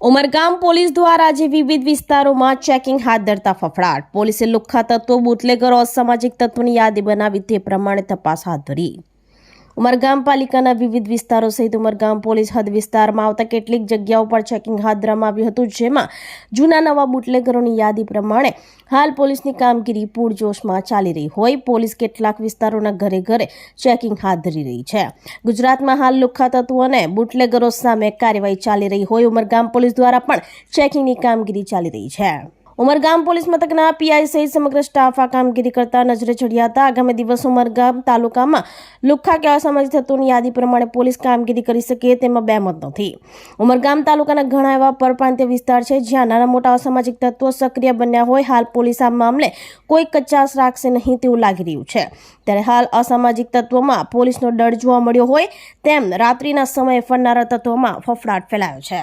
Umargam police દ્વારા આજે વિવિધ વિસ્તારોમાં ચેકિંગ હાથ ધરતા ફફડાટ. પોલીસે લુખ્ખા તત્વો, બુટલેગરો, અસામાજિક તત્વોની યાદી બનાવી તે પ્રમાણે તપાસ હાથ ધરી. ઉમરગામ પાલિકાના વિવિધ વિસ્તારો સહિત ઉમરગામ પોલીસ હદ વિસ્તારમાં આવતા કેટલીક જગ્યાઓ પર ચેકિંગ હાથ ધરવામાં આવ્યું હતું, જેમાં જૂના નવા બુટલેગરોની યાદી પ્રમાણે હાલ પોલીસની કામગીરી પૂરજોશમાં ચાલી રહી હોય. પોલીસ કેટલાક વિસ્તારોના ઘરે ઘરે ચેકિંગ હાથ ધરી રહી છે. ગુજરાતમાં હાલ લુખ્ખા તત્વો અને બુટલેગરો સામે કાર્યવાહી ચાલી રહી હોય. ઉમરગામ પોલીસ દ્વારા પણ ચેકિંગની કામગીરી ચાલી રહી છે. ઉમરગામ પોલીસ મથકના પીઆઈ સહિત સમગ્ર સ્ટાફ આ કામગીરી કરતા નજરે ચડ્યા હતા. આગામી દિવસ ઉમરગામ તાલુકામાં લુખ્ખા કે અસામાજિક તત્વોની યાદી પ્રમાણે પોલીસ કામગીરી કરી શકે તેમાં બેમત નથી. ઉમરગામ તાલુકાના ઘણા એવા પરપ્રાંતીય વિસ્તાર છે જ્યાં નાના મોટા અસામાજિક તત્વો સક્રિય બન્યા હોય. હાલ પોલીસ આ મામલે કોઈ કચાશ રાખશે નહીં તેવું લાગી રહ્યું છે. ત્યારે હાલ અસામાજિક તત્વોમાં પોલીસનો ડર જોવા મળ્યો હોય તેમ રાત્રિના સમયે ફરનારા તત્વોમાં ફફડાટ ફેલાયો છે.